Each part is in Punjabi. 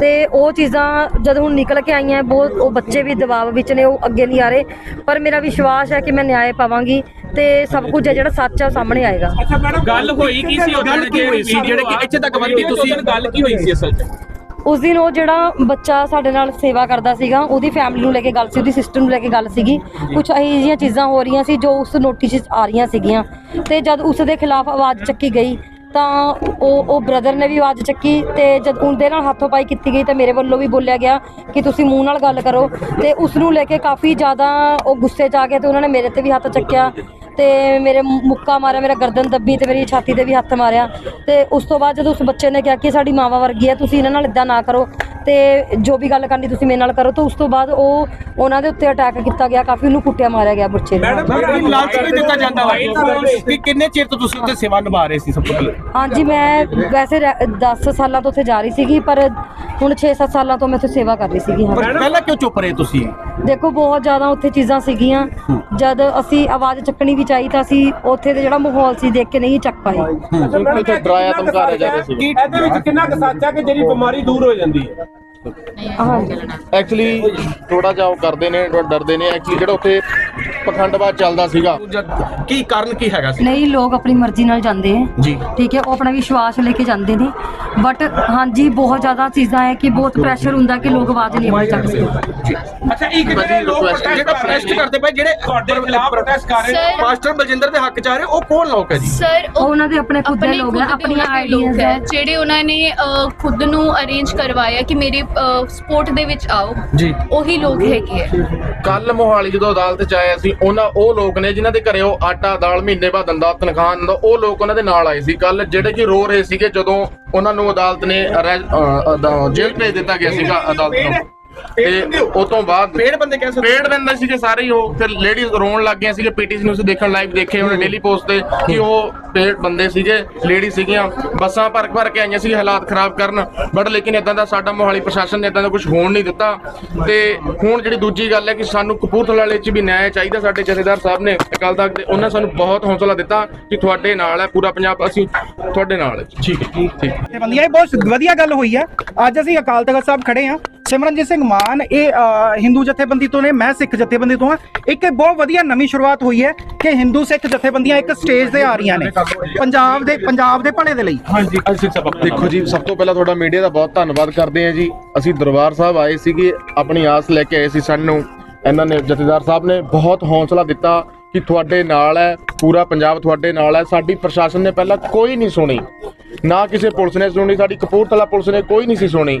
ਤੇ ਉਹ ਚੀਜ਼ਾਂ ਜਦ ਹੁਣ ਨਿਕਲ ਕੇ ਆਈਆਂ ਬਹੁਤ ਉਹ ਬੱਚੇ ਵੀ ਦਬਾਅ ਵਿੱਚ ਨੇ ਉਹ ਅੱਗੇ ਨਹੀਂ ਆ ਰਹੇ। ਪਰ ਮੇਰਾ ਵਿਸ਼ਵਾਸ ਹੈ ਕਿ ਮੈਂ ਨਿਆਂ ਪਾਵਾਂਗੀ ਤੇ ਸਭ ਕੁਝ ਹੈ ਜਿਹੜਾ ਸੱਚ ਹੈ ਉਹ ਸਾਹਮਣੇ ਆਏਗਾ। ਗੱਲ ਹੋਈ ਕੀ ਸੀ ਹੋਈ ਸੀ ਜਿਹੜੇ ਕਿ ਇੱਥੇ ਤੱਕ ਵਧੀ ਤੁਸੀਂ? ਗੱਲ ਕੀ ਹੋਈ ਸੀ ਅਸਲ 'ਚ? ਉਸ ਦਿਨ ਉਹ ਜਿਹੜਾ ਬੱਚਾ ਸਾਡੇ ਨਾਲ ਸੇਵਾ ਕਰਦਾ ਸੀਗਾ ਉਹਦੀ ਫੈਮਿਲੀ ਨੂੰ ਲੈ ਕੇ ਗੱਲ ਸੀ ਉਹਦੀ ਸਿਸਟਰ ਨੂੰ ਲੈ ਕੇ ਗੱਲ ਸੀਗੀ। ਕੁਝ ਇਹੋ ਜਿਹੀਆਂ ਚੀਜ਼ਾਂ ਹੋ ਰਹੀਆਂ ਸੀ ਜੋ ਉਸ ਨੋਟਿਸ 'ਚ ਆ ਰਹੀਆਂ ਸੀਗੀਆਂ। ਤੇ ਜਦ ਉਸ ਦੇ ਖਿਲਾਫ ਆਵਾਜ਼ ਚੱਕੀ ਗਈ ਤਾਂ ਉਹ ਉਹ ਬ੍ਰਦਰ ਨੇ ਵੀ ਆਵਾਜ਼ ਚੱਕੀ ਤੇ ਜਦ ਉਹਦੇ ਨਾਲ ਹੱਥੋਂ ਪਾਈ ਕੀਤੀ ਗਈ ਤਾਂ ਮੇਰੇ ਵੱਲੋਂ ਵੀ ਬੋਲਿਆ ਗਿਆ ਕਿ ਤੁਸੀਂ ਮੂੰਹ ਨਾਲ ਗੱਲ ਕਰੋ ਤੇ ਉਸ ਨੂੰ ਲੈ ਕੇ ਕਾਫੀ ਜ਼ਿਆਦਾ ਉਹ ਗੁੱਸੇ 'ਚ ਆ ਗਏ ਤੇ ਉਹਨਾਂ ਨੇ ਮੇਰੇ ਤੇ ਵੀ ਹੱਥ ਚੱਕਿਆ ਤੇ ਮੇਰੇ ਮੁੱਕਾ ਮਾਰਿਆ, ਮੇਰਾ ਗਰਦਨ ਦੱਬੀ ਤੇ ਮੇਰੀ ਛਾਤੀ ਤੇ ਵੀ ਹੱਥ ਮਾਰਿਆ ਤੇ ਉਸ ਤੋਂ ਬਾਅਦ ਜਦੋਂ ਉਸ ਬੱਚੇ ਨੇ ਕਿਹਾ ਕਿ ਸਾਡੀ ਮਾਵਾ ਵਰਗੀ ਹੈ ਤੁਸੀਂ ਇਹਨਾਂ ਨਾਲ ਇਦਾਂ ਨਾ ਕਰੋ ਤੇ ਜੋ ਵੀ ਗੱਲ ਕਰਨੀ ਤੁਸੀਂ ਮੇਰੇ ਨਾਲ ਕਰੋ ਤਾਂ ਉਸ ਤੋਂ ਬਾਅਦ ਉਹ ਉਹਨਾਂ ਦੇ ਉੱਤੇ ਅਟੈਕ ਕੀਤਾ ਗਿਆ ਕਾਫੀ ਉਹਨੂੰ ਕੁੱਟਿਆ ਮਾਰਿਆ ਗਿਆ ਬੱਚੇ ਨੂੰ ਮੈਡਮ ਕੀ ਲਾਲਚ ਵੀ ਦਿੱਤਾ ਜਾਂਦਾ ਵਾ। ਕਿ ਕਿੰਨੇ ਚਿਰ ਤੋਂ ਤੁਸੀਂ ਉੱਥੇ ਸੇਵਾ ਨਿਭਾ ਰਹੇ ਸੀ ਸਭ ਤੋਂ ਪਹਿਲਾਂ? ਹਾਂਜੀ ਮੈਂ ਵੈਸੇ 10 ਸਾਲਾਂ ਤੋਂ ਉੱਥੇ ਜਾ ਰਹੀ ਸੀਗੀ ਪਰ ਹੁਣ 6-7 ਸਾਲਾਂ ਤੋਂ ਮੈਂ ਉੱਥੇ ਸੇਵਾ ਕਰ ਰਹੀ ਸੀਗੀ ਹਾਂ। ਪਹਿਲਾਂ ਕਿਉਂ ਚੁੱਪ ਰਹੇ ਤੁਸੀਂ? ਦੇਖੋ ਬਹੁਤ ਜ਼ਿਆਦਾ ਉੱਥੇ ਚੀਜ਼ਾਂ ਸੀਗੀਆਂ। ਜਦ ਅਸੀਂ ਆਵਾਜ਼ ਚੱਕਣੀ ਵੀ ਚਾਹੀ ਤਾਂ ਅਸੀਂ ਉੱਥੇ ਦੇ ਜਿਹੜਾ ਮਾਹੌਲ ਸੀ ਦੇਖ ਕੇ ਨਹੀਂ ਚੱਕ ਪਾਏ। ਇੱਥੇ ਡਰਾਇਆ ਧਮਕਾਇਆ ਜਾ ਰਿਹਾ ਸੀ ਇਹਦੇ ਵਿੱਚ ਕਿੰਨਾ ਕੁ ਸੱਚ ਹੈ ਕਿ ਜਿਹੜੀ ਬਿਮਾਰੀ ਦੂਰ ਹੋ ਜਾਂਦੀ? ਹੈ ਐਕਚੁਅਲੀ ਥੋੜਾ ਜਿਹਾ ਉਹ ਕਰਦੇ ਨੇ ਥੋੜਾ ਡਰਦੇ ਨੇ ਐਕਚੁਅਲੀ ਜਿਹੜਾ ਉੱਥੇ ਪਖੰਡਵਾਦ ਚੱਲਦਾ ਸੀਗਾ। ਕੀ ਕਾਰਨ ਕੀ ਹੈਗਾ ਸੀ? ਨਹੀਂ ਲੋਕ ਆਪਣੀ ਮਰਜ਼ੀ ਨਾਲ ਜਾਂਦੇ ਹੈ ਜੀ। ਠੀਕ ਹੈ ਉਹ ਆਪਣਾ ਵਿਸ਼ਵਾਸ ਲੈ ਕੇ ਜਾਂਦੇ ਨੇ। ਬਟ ਹਾਂਜੀ ਬਹੁਤ ਜ਼ਿਆਦਾ ਚੀਜ਼ਾਂ ਹੈ ਕਿ ਬਹੁਤ ਪ੍ਰੈਸ਼ਰ ਹੁੰਦਾ ਕਿ ਲੋਕ ਆਵਾਜ਼ ਨਹੀਂ ਚੱਕ ਸਕਦੇ ਅੱਛਾ ਇੱਕ ਜਿਹੜੇ ਲੋਕ ਜਿਹੜਾ ਪ੍ਰੋਟੈਸਟ ਕਰਦੇ ਪਏ ਜਿਹੜੇ ਤੁਹਾਡੇ ਖਿਲਾਫ ਪ੍ਰੋਟੈਸਟ ਕਰ ਰਹੇ Sir, ਪਾਸਟਰ ਬਲਜਿੰਦਰ ਦੇ ਹੱਕ ਚ ਆ ਰਹੇ ਉਹ ਕੌਣ ਲੋਕ ਹੈ ਜੀ? ਸਰ ਉਹ ਉਹਨਾਂ ਦੇ ਆਪਣੇ ਖੁਦ ਦੇ ਲੋਕ ਹੈ ਦੇ ਆਪਣੀਆਂ ਦੇ ਆਈਡੀਆਜ਼ ਹੈ। ਜਿਹੜੇ ਉਹਨਾਂ ਨੇ ਖੁਦ ਨੂੰ ਅਰੇਂਜ ਕਰਵਾਇਆ ਕਿ ਮੇਰੇ ਸਪੋਰਟ ਦੇ ਵਿੱਚ ਆਓ ਜੀ। ਉਹੀ ਲੋਕ ਹੈਗੇ ਹੈ ਕੱਲ ਮੋਹਾਲੀ ਜਦੋਂ ਅਦਾਲਤ ਚ ਆਇਆ ਸੀ ਉਹਨਾਂ ਉਹ ਲੋਕ ਨੇ ਜਿਨ੍ਹਾਂ ਦੇ ਘਰੇ ਉਹ ਆਟਾ ਦਾਲ ਮਹੀਨੇ ਬਾਅਦ ਦਿੰਦਾ ਤਨਖਾਹ ਦਿੰਦਾ ਉਹ ਲੋਕ ਉਹਨਾਂ ਦੇ ਨਾਲ ਆਏ ਸੀ। ਕੱਲ ਜਿਹੜੇ ਕਿ ਰੋ ਰਹੇ ਸੀਗੇ ਜਦੋਂ ਉਹਨਾਂ ਨੂੰ ਅਦਾਲਤ ਨੇ ਜੇਲ੍ਹ ਭੇਜ ਦਿੱਤਾ ਗਿਆ ਸੀਗਾ ਅਦਾਲਤ ਨੂੰ। ਤੇ ਉਸ ਤੋਂ ਬਾਅਦ ਪੇੜ ਬੰਦੇ ਕਹਿ ਸਕਦੇ ਪੇੜ ਬੰਦੇ ਸੀਗੇ ਸਾਰੇ ਹੀ ਉਹ। ਫਿਰ ਲੇਡੀਜ਼ ਰੋਣ ਲੱਗ ਗਈਆਂ ਸੀਗੇ ਪੀਟੀਸੀ ਨਿਊਜ਼ ਦੇਖਣ ਲਾਈਵ ਦੇਖੇ ਉਹਨੇ ਡੇਲੀ ਪੋਸਟ ਤੇ ਕਿ ਉਹ ਪੇੜ ਬੰਦੇ ਸੀਗੇ ਲੇਡੀ ਸੀਗੀਆਂ। ਬੱਸਾਂ ਭਰ ਭਰ ਕੇ ਆਈਆਂ ਸੀ ਹਾਲਾਤ ਖਰਾਬ ਕਰਨ। ਬਟ ਲੇਕਿਨ ਇਦਾਂ ਦਾ ਸਾਡਾ ਮੋਹਾਲੀ ਪ੍ਰਸ਼ਾਸਨ ਨੇ ਇਦਾਂ ਦਾ ਕੁਝ ਹੋਣ ਨਹੀਂ ਦਿੱਤਾ। ਤੇ ਹੁਣ ਜਿਹੜੀ ਦੂਜੀ ਗੱਲ ਹੈ ਕਿ ਸਾਨੂੰ ਕਪੂਰਥਲਾ ਵਾਲੇ 'ਚ ਵੀ ਨਿਆਂ ਚਾਹੀਦਾ ਸਾਡੇ ਜਥੇਦਾਰ ਸਾਹਿਬ ਨੇ। ਅਕਾਲ ਤਖਤ ਦੇ ਉਹਨਾਂ ਸਾਨੂੰ ਬਹੁਤ ਹੌਸਲਾ ਦਿੱਤਾ ਕਿ ਤੁਹਾਡੇ ਨਾਲ ਹੈ ਪੂਰਾ ਪੰਜਾਬ ਅਸੀਂ ਤੁਹਾਡੇ ਨਾਲ ਹੈ। ਠੀਕ ਹੈ। ਠੀਕ। ਜਥੇਬੰਦੀਆਂ ਇਹ ਬਹੁਤ ਵਧੀਆ ਗੱਲ ਹੋਈ ਹੈ। ਅੱਜ ਅਸੀਂ ਅਕਾਲ ਤਖਤ ਸਾਹਿਬ ਖੜੇ ਹਾਂ। ਸਿਮਰਨਜੀਤ ਸਿੰਘ ਮਾਨ ਇਹ ਹਿੰਦੂ ਜਥੇਬੰਦੀ ਤੋਂ ਨੇ ਮੈਂ ਸਿੱਖ ਜਥੇਬੰਦੀ ਤੋਂ ਹਾਂ। ਇੱਕ ਇਹ ਬਹੁਤ ਵਧੀਆ ਨਵੀਂ ਸ਼ੁਰੂਆਤ ਹੋਈ ਹੈ ਕਿ ਹਿੰਦੂ ਸਿੱਖ ਜਥੇਬੰਦੀਆਂ ਇੱਕ ਸਟੇਜ ਤੇ ਆ ਰਹੀਆਂ ਨੇ ਪੰਜਾਬ ਦੇ ਪੰਜਾਬ ਦੇ ਭਲੇ ਦੇ ਲਈ। ਹਾਂਜੀ ਦੇਖੋ ਜੀ ਸਭ ਤੋਂ ਪਹਿਲਾਂ ਤੁਹਾਡਾ ਮੀਡੀਆ ਦਾ ਬਹੁਤ ਧੰਨਵਾਦ ਕਰਦੇ ਹਾਂ ਜੀ। ਅਸੀਂ ਦਰਬਾਰ ਸਾਹਿਬ ਆਏ ਸੀਗੇ ਆਪਣੀ ਆਸ ਲੈ ਕੇ ਆਏ ਸੀ ਸਾਨੂੰ। ਇਹਨਾਂ ਨੇ ਜਥੇਦਾਰ ਸਾਹਿਬ ਨੇ ਬਹੁਤ ਹੌਸਲਾ ਦਿੱਤਾ ਕਿ ਤੁਹਾਡੇ ਨਾਲ ਹੈ ਪੂਰਾ ਪੰਜਾਬ ਤੁਹਾਡੇ ਨਾਲ ਹੈ। ਸਾਡੀ ਪ੍ਰਸ਼ਾਸਨ ਨੇ ਪਹਿਲਾਂ ਕੋਈ ਨਹੀਂ ਸੁਣੀ। ਨਾ ਕਿਸੇ ਪੁਲਿਸ ਨੇ ਸੁਣੀ ਸਾਡੀ ਕਪੂਰਥਲਾ ਪੁਲਿਸ ਨੇ ਕੋਈ ਨਹੀਂ ਸੀ ਸੁਣੀ।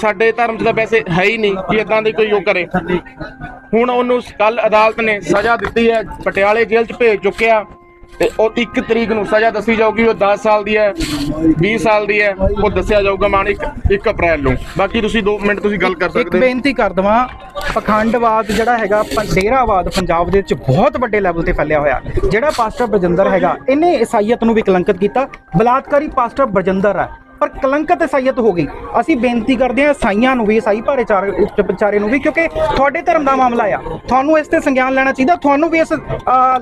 ਸਾਡੇ ਧਰਮ 'ਚ ਤਾਂ ਵੈਸੇ ਹੈ ਹੀ ਨਹੀਂ ਕਿ ਇਦਾਂ ਦੀ ਕੋਈ ਉਹ ਕਰੇ। ਹੁਣ ਉਹਨੂੰ ਕੱਲ ਅਦਾਲਤ ਨੇ ਸਜ਼ਾ ਦਿੱਤੀ ਹੈ ਪਟਿਆਲੇ ਜੇਲ੍ਹ 'ਚ ਭੇਜ ਚੁੱਕਿਆ ਤੇ ਉਹ 1 ਤਰੀਕ ਨੂੰ ਸਜ਼ਾ ਦੱਸੀ ਜਾਊਗੀ ਉਹ 10 ਸਾਲ ਦੀ ਹੈ 20 ਸਾਲ ਦੀ ਹੈ ਉਹ ਦੱਸਿਆ ਜਾਊਗਾ ਮਾਨ 1 1 ਅਪ੍ਰੈਲ ਨੂੰ। ਬਾਕੀ ਤੁਸੀਂ 2 ਮਿੰਟ ਤੁਸੀਂ ਗੱਲ ਕਰ ਇੱਕ ਸਕਦੇ ਹੋ। ਬੇਨਤੀ ਕਰ ਦਵਾਂ ਪਖੰਡਵਾਦ ਜਿਹੜਾ ਹੈਗਾ ਪ- ਡੇਰਾਵਾਦ ਪੰਜਾਬ ਦੇ ਵਿੱਚ ਬਹੁਤ ਵੱਡੇ ਲੈਵਲ ਤੇ ਫੈਲਿਆ ਹੋਇਆ। ਜਿਹੜਾ ਪਾਸਟਰ ਬਰਜਿੰਦਰ ਹੈਗਾ ਇਹਨੇ ਈਸਾਈਅਤ ਨੂੰ ਵੀ ਕਲੰਕਿਤ ਕੀਤਾ। ਬਲਾਤਕਾਰੀ ਪਾਸਟਰ ਬਰਜਿੰਦਰ ਹੈ। ਪਰ ਕਲੰਕਤ ਇਸਾਈਅਤ ਹੋ ਗਈ। ਅਸੀਂ ਬੇਨਤੀ ਕਰਦੇ ਹਾਂ ਇਸਾਈਆਂ ਨੂੰ ਵੀ ਇਸਾਈ ਭਾਈਚਾਰੇ ਵਿਚਾਰੇ ਨੂੰ ਵੀ, ਕਿਉਂਕਿ ਤੁਹਾਡੇ ਧਰਮ ਦਾ ਮਾਮਲਾ ਆ। ਤੁਹਾਨੂੰ ਇਸ ਤੇ ਸੰਗਿਆਨ ਲੈਣਾ ਚਾਹੀਦਾ, ਤੁਹਾਨੂੰ ਵੀ ਇਸ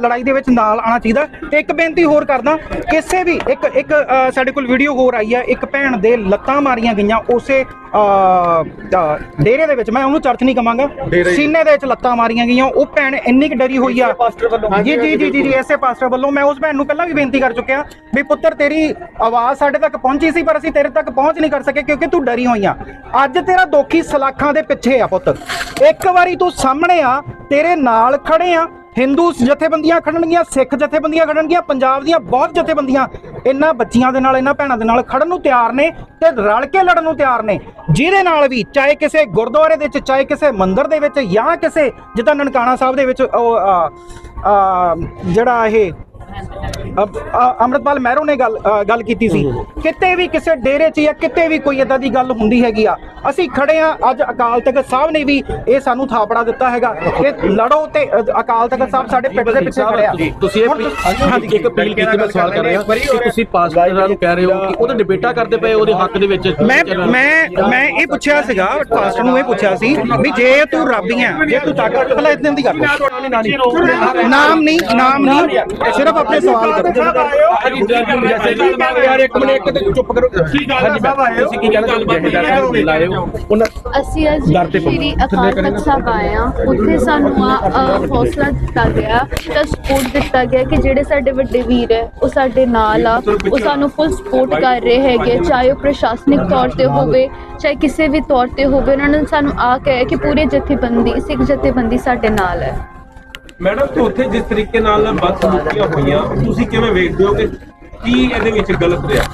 ਲੜਾਈ ਦੇ ਵਿੱਚ ਨਾਲ ਆਉਣਾ ਚਾਹੀਦਾ। ਤੇ ਇੱਕ ਬੇਨਤੀ ਹੋਰ ਕਰਦਾ, ਕਿਸੇ ਵੀ, ਇੱਕ ਇੱਕ ਸਾਡੇ ਕੋਲ ਵੀਡੀਓ ਹੋਰ ਆਈ ਹੈ ਇੱਕ ਭੈਣ ਦੇ ਲੱਤਾਂ ਮਾਰੀਆਂ ਗਈਆਂ, ਉਸੇ ਅ, ਡੇਰੇ ਦੇ ਵਿੱਚ ਮੈਂ ਉਹਨੂੰ ਚਰਚ ਨਹੀਂ ਕਵਾਂਗਾ। ਸੀਨੇ ਦੇ ਵਿੱਚ ਲੱਤਾਂ ਮਾਰੀਆਂ ਗਈਆਂ ਉਹ ਭੈਣ ਇੰਨੀ ਕੁ ਡਰੀ ਹੋਈ ਆ। ਜੀ ਜੀ ਜੀ ਜੀ ਜੀ ਐਸੇ ਪਾਸਟਰ ਵੱਲੋਂ। ਮੈਂ ਉਸ ਭੈਣ ਨੂੰ ਪਹਿਲਾਂ ਵੀ ਬੇਨਤੀ ਕਰ ਚੁੱਕਿਆ ਵੀ ਪੁੱਤਰ ਤੇਰੀ ਆਵਾਜ਼ ਸਾਡੇ ਤੱਕ ਪਹੁੰਚੀ ਸੀ ਪਰ ਅਸੀਂ ਤੇਰੇ ਤੱਕ ਪਹੁੰਚ ਨਹੀਂ ਕਰ ਸਕੇ ਕਿਉਂਕਿ ਤੂੰ ਡਰੀ ਹੋਈ ਆ। ਅੱਜ ਤੇਰਾ ਦੋਖੀ ਸਲਾਖਾਂ ਦੇ ਪਿੱਛੇ ਆ ਪੁੱਤ। ਇੱਕ ਵਾਰੀ ਤੂੰ ਸਾਹਮਣੇ ਆ ਤੇਰੇ ਨਾਲ ਖੜੇ ਆ। ਹਿੰਦੂ ਜਥੇਬੰਦੀਆਂ ਖੜਨਗੀਆਂ, ਸਿੱਖ ਜਥੇਬੰਦੀਆਂ ਖੜਨਗੀਆਂ, ਪੰਜਾਬ ਦੀਆਂ ਬਹੁਤ ਜਥੇਬੰਦੀਆਂ ਇਹਨਾਂ ਬੱਚੀਆਂ ਦੇ ਨਾਲ, ਇਹਨਾਂ ਭੈਣਾਂ ਦੇ ਨਾਲ ਖੜਨ ਨੂੰ ਤਿਆਰ ਨੇ ਤੇ ਰਲ ਕੇ ਲੜਨ ਨੂੰ ਤਿਆਰ ਨੇ। ਜਿਹਦੇ ਨਾਲ ਵੀ ਚਾਹੇ ਕਿਸੇ ਗੁਰਦੁਆਰੇ ਦੇ ਵਿੱਚ, ਚਾਹੇ ਕਿਸੇ ਮੰਦਿਰ ਦੇ ਵਿੱਚ ਜਾਂ ਕਿਸੇ ਜਿੱਦਾਂ ਨਨਕਾਣਾ ਸਾਹਿਬ ਦੇ ਵਿੱਚ ਉਹ ਜਿਹੜਾ ਇਹ ਅੰਮ੍ਰਿਤਪਾਲ ਮਹਿਰੋ ਨੇ ਗੱਲ ਗੱਲ ਕੀਤੀ ਸੀ। ਕਿਤੇ ਵੀ ਕਿਸੇ ਡੇਰੇ 'ਚ ਜਾਂ ਕਿਤੇ ਵੀ ਕੋਈ ਇਦਾਂ ਦੀ ਗੱਲ ਹੁੰਦੀ ਹੈਗੀ ਆ ਅਸੀਂ ਖੜੇ ਆ ਅੱਜ ਅਕਾਲ ਤਖਤ ਸਾਹਿਬ ਨੇ ਵੀ ਇਹ ਸਾਨੂੰ ਥਾਪੜਾ ਦਿੱਤਾ ਹੈਗਾ। ਕਿ ਲੜੋ ਤੇ ਅਕਾਲ ਤਖਤ ਸਾਹਿਬ ਸਾਡੇ ਪਿੱਠ ਦੇ ਪਿੱਛੇ ਖੜਿਆ ਤੁਸੀਂ ਇਹ ਇੱਕ ਅਪੀਲ ਕੀਤੀ ਮੈਂ ਸਵਾਲ ਕਰ ਰਿਹਾ ਕਿ ਤੁਸੀਂ ਪਾਸਟਰਾਂ ਨੂੰ ਕਹਿ ਰਹੇ ਹੋ ਕਿ ਉਹਦਾ ਡਿਬੇਟਾ ਕਰਦੇ ਪਏ ਉਹਦੇ ਹੱਕ ਦੇ ਵਿੱਚ। ਮੈਂ ਮੈਂ ਮੈਂ ਇਹ ਪੁੱਛਿਆ ਸੀਗਾ ਪਾਸਟਰ ਨੂੰ ਇਹ ਪੁੱਛਿਆ ਸੀ ਵੀ ਜੇ ਤੂੰ ਰੱਬੀ ਆ ਜੇ ਤੂੰ ਤਾਕਤ ਪਹਿਲਾਂ ਇਦਾਂ ਦੀ ਗੱਲ ਨਾਮ ਨਹੀਂ ਨਾਮ ਨਹੀਂ। ਸਿਰਫ ਆਪਣੇ ਸਵਾਲ ਕਰੋ ਯਾਰ ਇੱਕ ਮਿੰਟ ਇੱਕ ਤੇ ਚੁੱਪ ਕਰੋ। ਕੀ ਗੱਲ ਤੁਸੀਂ ਕੀ ਕਹਿਣਾ ਚਾਹੁੰਦੇ ਲਾਏ ਹੋ? ਉਹਨਾਂ ਅਸੀਂ ਅੱਜ ਸ਼੍ਰੀ ਅਕਾਲ ਤਖਤ ਸਾਹਿਬ ਆਏ ਹਾਂ। ਉੱਥੇ ਸਾਨੂੰ ਆ ਅ, ਹੌਸਲਾ ਦਿੱਤਾ ਗਿਆ। ਤਾਂ ਸਪੋਰਟ ਦਿੱਤਾ ਗਿਆ ਕਿ ਜਿਹੜੇ ਸਾਡੇ ਵੱਡੇ ਵੀਰ ਹੈ ਉਹ ਸਾਡੇ ਨਾਲ ਆ। ਉਹ ਸਾਨੂੰ ਫੁੱਲ ਸਪੋਰਟ ਕਰ ਰਹੇ ਹੈਗੇ। ਚਾਹੇ ਉਹ ਪ੍ਰਸ਼ਾਸਨਿਕ ਤੌਰ ਤੇ ਹੋਵੇ ਚਾਹੇ ਕਿਸੇ ਵੀ ਤੌਰ ਤੇ ਹੋਵੇ ਉਹਨਾਂ ਨੇ ਸਾਨੂੰ ਆ ਕਹਿ ਕਿ ਪੂਰੇ ਜਥੇਬੰਦੀ ਸਿੱਖ ਜਥੇਬੰਦੀ ਸਾਡੇ ਨਾਲ ਹੈ। ਮੈਡਮ, ਤੇ ਉੱਥੇ ਜਿਸ ਤਰੀਕੇ ਨਾਲ ਬਦਸਲੂਕੀਆਂ ਹੋਈਆਂ, ਤੁਸੀਂ ਕਿਵੇਂ ਵੇਖਦੇ ਹੋ ਕਿ ਕੀ ਇਹਦੇ ਵਿੱਚ ਗਲਤ ਰਿਹਾ?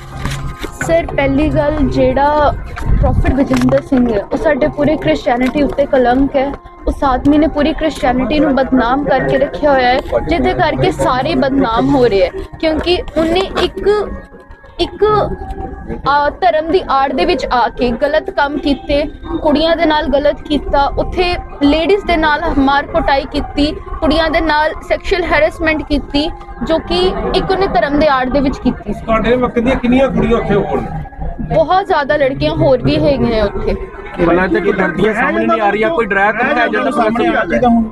ਸਰ ਪਹਿਲੀ ਗੱਲ ਜਿਹੜਾ ਪ੍ਰੋਫਟ ਵਿਜੇਂਦਰ ਸਿੰਘ ਹੈ, ਉਹ ਸਾਡੇ ਪੂਰੇ ਕ੍ਰਿਸਚੀਅਨਿਟੀ ਉੱਤੇ ਕਲੰਕ ਹੈ। ਉਸ ਆਦਮੀ ਨੇ ਪੂਰੀ ਕ੍ਰਿਸਚੀਅਨਿਟੀ ਨੂੰ ਬਦਨਾਮ ਕਰਕੇ ਰੱਖਿਆ ਹੋਇਆ ਹੈ, ਜਿਹਦੇ ਕਰਕੇ ਸਾਰੇ ਬਦਨਾਮ ਹੋ ਰਹੇ ਹੈ। ਕਿਉਂਕਿ ਉਹਨੇ ਇੱਕ ਇੱਕ ਧਰਮ ਦੀ ਆੜ ਦੇ ਵਿੱਚ ਆ ਕੇ ਗਲਤ ਕੰਮ ਕੀਤੇ ਕੁੜੀਆਂ ਦੇ ਨਾਲ ਗਲਤ ਕੀਤਾ ਉੱਥੇ ਲੇਡੀਜ਼ ਦੇ ਨਾਲ ਮਾਰ ਕੁਟਾਈ ਕੀਤੀ ਕੁੜੀਆਂ ਦੇ ਨਾਲ ਸੈਕਸ਼ੂਅਲ ਹੈਰੈਸਮੈਂਟ ਕੀਤੀ ਜੋ ਕਿ ਇੱਕ ਉਹਨੇ ਧਰਮ ਦੇ ਆੜ ਦੇ ਵਿੱਚ ਕੀਤੀ ਸੀ। ਤੁਹਾਡੇ ਵਕਤ ਦੀਆਂ ਕਿੰਨੀਆਂ ਕੁੜੀਆਂ ਉੱਥੇ ਹੋਰ ਬਹੁਤ ਜ਼ਿਆਦਾ ਲੜਕੀਆਂ ਹੋਰ ਵੀ ਹੈਗੀਆਂ ਉੱਥੇ। ਬਣਾ ਤੇ ਕਿ ਲੜਕੀਆਂ ਸਾਹਮਣੇ ਨਹੀਂ ਆ ਰਹੀਆਂ ਕੋਈ ਡਰਾਇਆ ਨਹੀਂ ਜਾਂਦਾ ਸਾਹਮਣੇ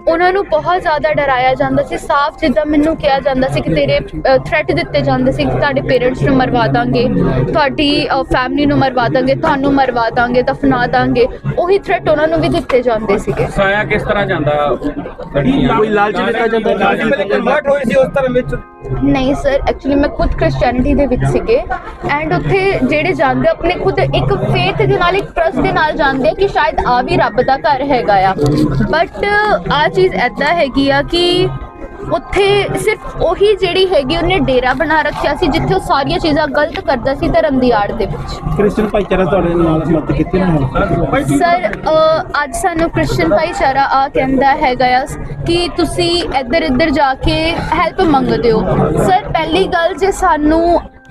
ਉਹਨਾਂ ਨੂੰ ਬਹੁਤ ਜ਼ਿਆਦਾ ਡਰਾਇਆ ਜਾਂਦਾ ਸੀ ਸਾਫ਼ ਜਿੱਦਾਂ ਮੈਨੂੰ ਕਿਹਾ ਜਾਂਦਾ ਸੀ ਕਿ ਤੇਰੇ ਥ੍ਰੈਟ ਦਿੱਤੇ ਜਾਂਦੇ ਸੀ ਕਿ ਤੁਹਾਡੇ ਪੇਰੈਂਟਸ ਨੂੰ ਮਰਵਾ ਦਾਂਗੇ ਤੁਹਾਡੀ ਫੈਮਿਲੀ ਨੂੰ ਮਰਵਾ ਦਾਂਗੇ ਤੁਹਾਨੂੰ ਮਰਵਾ ਦਾਂਗੇ ਦਫਨਾ ਦਾਂਗੇ ਉਹੀ ਥ੍ਰੈਟ ਉਹਨਾਂ ਨੂੰ ਵੀ ਦਿੱਤੇ ਜਾਂਦੇ ਸੀਗੇ। ਸਾਇਆ ਕਿਸ ਤਰ੍ਹਾਂ ਜਾਂਦਾ? ਕੋਈ ਲਾਲਚ ਦਿੱਤਾ ਜਾਂਦਾ ਹੋਈ ਸੀ ਉਸ ਧਰਮ ਵਿੱਚ? ਨਹੀਂ ਸਰ ਐਕਚੁਅਲੀ ਮੈਂ ਖੁਦ ਕ੍ਰਿਸਚੀਅਨਿਟੀ ਦੇ ਵਿੱਚ ਸੀਗੇ ਐਂਡ ਉੱਥੇ ਜਿਹੜੇ ਜਾਂਦੇ ਆਪਣੇ ਖੁਦ ਇੱਕ ਫੇਥ ਦੇ ਨਾਲ ਇੱਕ ਟਰਸਟ ਦੇ ਨਾਲ ਜਾਂਦੇ ਆ ਕਿ ਸ਼ਾਇਦ ਆ ਵੀ ਰੱਬ ਦਾ ਘਰ ਹੈਗਾ ਆ। ਬਟ ਆ ਚੀਜ਼ ਐਦਾਂ ਹੈਗੀ ਆ ਕਿ ਉੱਥੇ ਸਿਰਫ ਉਹੀ ਜਿਹੜੀ ਹੈਗੀ ਉਹਨੇ ਡੇਰਾ ਬਣਾ ਰੱਖਿਆ ਸੀ ਜਿੱਥੇ ਉਹ ਸਾਰੀਆਂ ਚੀਜ਼ਾਂ ਗਲਤ ਕਰਦਾ ਸੀ ਧਰਮ ਦੀ ਆੜ ਦੇ ਵਿੱਚ। ਕ੍ਰਿਸਚੀਅਨ ਭਾਈਚਾਰਾ ਤੁਹਾਡੇ ਨਾਲ ਮਦਦ ਕੀਤੀ ਨਾ ਸਰ ਅੱਜ ਸਾਨੂੰ ਕ੍ਰਿਸਚੀਅਨ ਭਾਈਚਾਰਾ ਆ ਕਹਿੰਦਾ ਹੈਗਾ ਆ ਕਿ ਤੁਸੀਂ ਇੱਧਰ ਇੱਧਰ ਜਾ ਕੇ ਹੈਲਪ ਮੰਗਦੇ ਹੋ। ਸਰ ਪਹਿਲੀ ਗੱਲ ਜੇ ਸਾਨੂੰ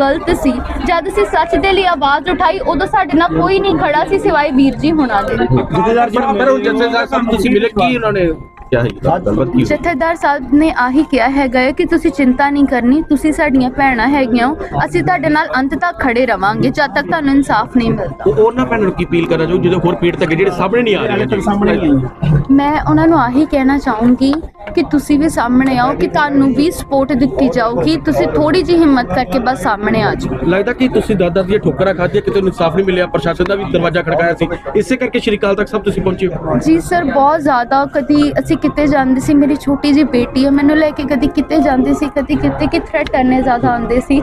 ਗਲਤ ਸੀ। ਜਦ ਅਸੀਂ ਸੱਚ ਦੇ ਲਈ ਆਵਾਜ਼ ਉਠਾਈ ਉਦੋਂ ਸਾਡੇ ਨਾਲ ਕੋਈ ਨਹੀਂ ਖੜਾ ਸੀ ਸਿਵਾਏ ਵੀਰ ਜੀ ਹੁਣਾਂ ਦੇ। ਜਥੇਦਾਰ ਸਾਹਿਬ ਪਰ ਹੁਣ ਜਥੇਦਾਰ ਸਾਹਿਬ ਤੁਸੀਂ ਮਿਲੇ ਕੀ ਉਹਨਾਂ ਨੇ? ਜਥੇਦਾਰ ਸਾਹਿਬ ਆਹੀ ਕਿਹਾ ਹੈਗਾ ਕਿ ਤੁਸੀਂ ਚਿੰਤਾ ਨਹੀਂ ਕਰਨੀ ਤੁਸੀਂ ਸਾਡੀਆਂ ਭੈਣਾਂ ਹੈਗੀਆਂ ਹੋ। ਅਸੀਂ ਤੁਹਾਡੇ ਨਾਲ ਅੰਤ ਤੱਕ ਖੜੇ ਰਵਾਂਗੇ ਜਦ ਤੱਕ ਤੁਹਾਨੂੰ ਇਨਸਾਫ ਨਹੀਂ ਮਿਲਦਾ। ਉਹ ਉਹਨਾਂ ਭੈਣਾਂ ਨੂੰ ਕੀ ਅਪੀਲ ਕਰਨਾ ਚਾਹੋ ਜਿਹੜੇ ਹੋਰ ਪੀੜ ਤੱਕ ਜਿਹੜੇ ਸਾਹਮਣੇ ਨਹੀਂ ਆ ਰਹੇ ਸਾਹਮਣੇ ਮੈਂ ਉਹਨਾਂ ਨੂੰ ਆਹੀ ਕਹਿਣਾ ਚਾਹੂੰਗੀ ਕਿ ਤੁਸੀਂ ਵੀ ਸਾਹਮਣੇ ਆਓ ਕਿ ਤੁਹਾਨੂੰ ਵੀ ਸਪੋਰਟ ਦਿੱਤੀ ਜਾਊਗੀ। ਤੁਸੀਂ ਥੋੜੀ ਜਿਹੀ ਹਿੰਮਤ ਕਰਕੇ ਬਸ ਸਾਹਮਣੇ ਆ ਜਾਓ। ਲੱਗਦਾ ਕਿ ਤੁਸੀਂ ਦਾਦਾ ਦੀਆਂ ਠੋਕਰਾਂ ਖਾਧੀਆਂ ਕਿਤੇ ਇਨਸਾਫ ਨਹੀਂ ਮਿਲਿਆ ਪ੍ਰਸ਼ਾਸਨ ਦਾ ਵੀ ਦਰਵਾਜ਼ਾ ਖੜਕਾਇਆ ਸੀ। ਇਸੇ ਕਰਕੇ ਸ਼੍ਰੀ ਅਕਾਲ ਤੱਕ ਸਭ ਤੁਸੀਂ ਪਹੁੰਚੇ ਹੋ। ਜੀ ਸਰ ਬਹੁਤ ਜ਼ਿਆਦਾ ਕਦੀ ਅਸੀਂ ਕਿਤੇ ਜਾਂਦੇ ਸੀ ਮੇਰੀ ਛੋਟੀ ਜਿਹੀ ਬੇਟੀ ਹੈ ਮੈਨੂੰ ਲੈ ਕੇ ਕਦੀ ਕਿਤੇ ਜਾਂਦੇ ਸੀ ਕਦੀ ਕਿਤੇ ਕਿ ਥ੍ਰੈਟ ਕਰਨੇ ਜ਼ਿਆਦਾ ਆਉਂਦੇ ਸੀ।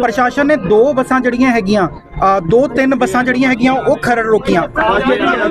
ਪ੍ਰਸ਼ਾਸਨ ਨੇ ਦੋ ਬੱਸਾਂ ਜਿਹੜੀਆਂ ਹੈਗੀਆਂ, ਅਹ ਦੋ ਤਿੰਨ ਬੱਸਾਂ ਜਿਹੜੀਆਂ ਹੈਗੀਆਂ, ਉਹ ਖਰੜ ਰੋਕੀਆਂ।